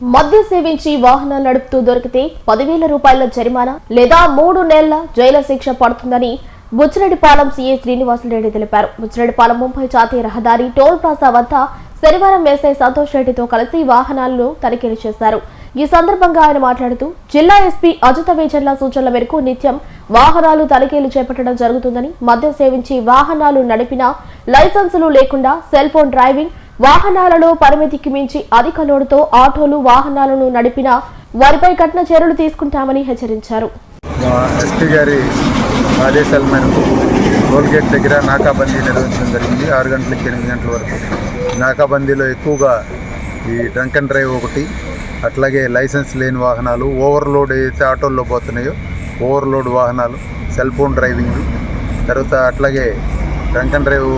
మద్యం సేవించి వాహనాలు నడుపుతూ దొరికితే పదివేల రూపాయల జరిమానా లేదా మూడు నెలల జైలు శిక్ష పడుతుందని బుచ్చిరెడ్డిపాలెం సీఏ శ్రీనివాసరెడ్డి తెలిపారు. బుచ్చిరెడ్డిపాలెం ముంబై జాతీయ రహదారి టోల్ ప్లాజా వద్ద శనివారం ఎస్ఐ సంతోష్ రెడ్డితో కలిసి వాహనాలను తనిఖీలు చేశారు. ఈ సందర్భంగా ఆయన మాట్లాడుతూ జిల్లా ఎస్పీ అజిత వేజర్ల సూచనల మేరకు నిత్యం వాహనాలు తనిఖీలు చేపట్టడం జరుగుతుందని మద్యం సేవించి వాహనాలు నడిపినా లైసెన్సులు లేకుండా సెల్ ఫోన్ డ్రైవింగ్ వాహనాలలో పరిమితికి మించి అధిక లోడుతో ఆటోలు వాహనాలను నడిపిన వారిపై కఠిన చర్యలు తీసుకుంటామని హెచ్చరించారు. ఎస్పీ గారి ఆదేశాల మేరకు టోల్గేట్ దగ్గర నాకాబందీ నిర్వహించడం జరిగింది. ఆరు గంటలకి ఎనిమిది గంటల వరకు. నాకాబందీలో ఎక్కువగా ఈ డ్రంక్ అండ్ డ్రైవ్ ఒకటి అట్లాగే లైసెన్స్ లేని వాహనాలు ఓవర్లోడ్ ఏదైతే ఆటోల్లో పోతున్నాయో ఓవర్లోడ్ వాహనాలు సెల్ ఫోన్ డ్రైవింగ్ తర్వాత అట్లాగే డ్రంక్ అండ్ డ్రైవ్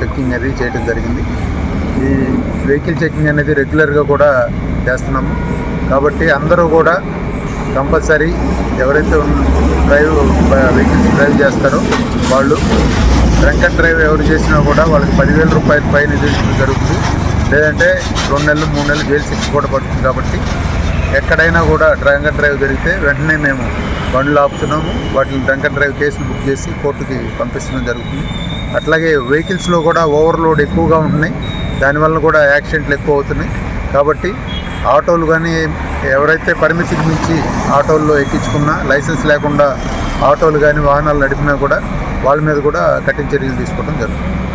చెక్కింగ్ అది చేయడం జరిగింది. ఈ వెహికల్ చెకింగ్ అనేది రెగ్యులర్గా కూడా చేస్తున్నాము. కాబట్టి అందరూ కూడా కంపల్సరీ ఎవరైతే డ్రైవ్ వెహికల్స్ డ్రైవ్ చేస్తారో వాళ్ళు డ్రంక్ డ్రైవ్ ఎవరు చేసినా కూడా వాళ్ళకి పదివేల రూపాయల పైన జరుగుతుంది. లేదంటే రెండు నెలలు మూడు నెలలు జైలు శిక్ష కూడా పడుతుంది కాబట్టి ఎక్కడైనా కూడా డ్రంక్ డ్రైవ్ జరిగితే వెంటనే మేము బండ్లు ఆపుతున్నాము. వాటిని డ్రంక్ డ్రైవ్ కేసులు బుక్ చేసి కోర్టుకి పంపిస్తడం జరుగుతుంది. అట్లాగే వెహికల్స్లో కూడా ఓవర్లోడ్ ఎక్కువగా ఉంటున్నాయి. దానివల్ల కూడా యాక్సిడెంట్లు ఎక్కువ అవుతున్నాయి. కాబట్టి ఆటోలు కానీ ఎవరైతే పరిమితికి మించి ఆటోల్లో ఎక్కించుకున్నా లైసెన్స్ లేకుండా ఆటోలు కానీ వాహనాలు నడిపినా కూడా వాళ్ళ మీద కూడా కఠిన చర్యలు తీసుకోవడం జరుగుతుంది.